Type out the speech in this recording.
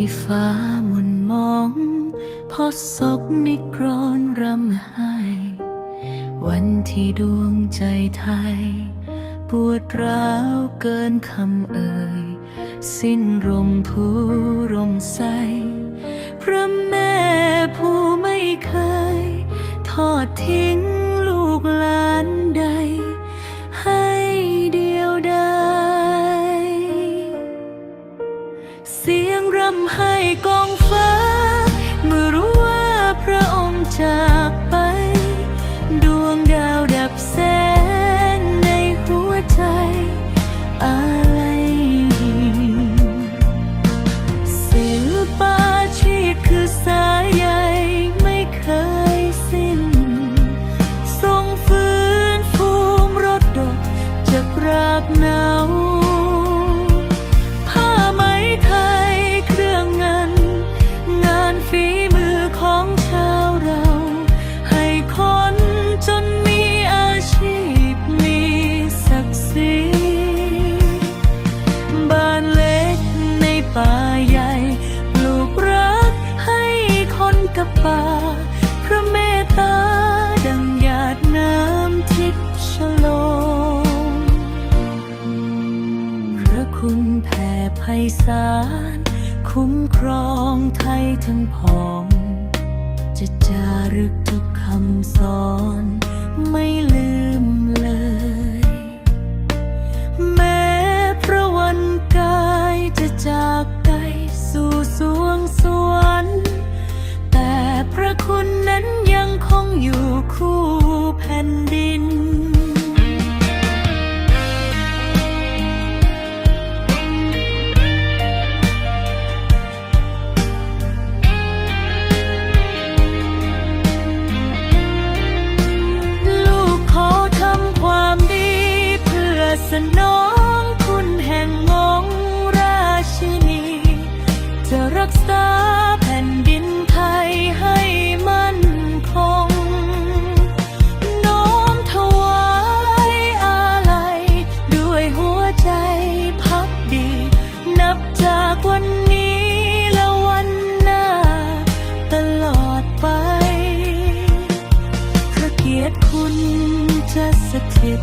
ที่ฟ้ามุนมอง พอศกนิกรอนรำไห้ วันที่ดวงใจไทย ปวดร้าวเกินคำเอ่ย สิ้นรมผู้รมใส พระแม่ผู้ไม่เคย ทอดทิ้งำไห้กองฟ้า เมื่อรู้ว่าพระองค์จากไป ดวงดาวดับแสงในหัวใจ อะไรศิลปาชีพคือสายใยไม่เคยสิ้น ทรงฟื้นฟูมรดดกจากรากหนาผ้ ป่าพระเมตตาดังหยาดน้ำทิพย์ฉโลมพระคุณแผ่ไพศาลคุ้มครองไทยทั้งพอง จะจารึกทุกคำสอน ไม่ลืมเลยักษาแผ่นดินไทยให้มั่นคง น้อมถวายอาลัย ด้วยหัวใจพักดี นับจากวันนี้และวันหน้า ตลอดไปพระเกียรติคุณจะสถิต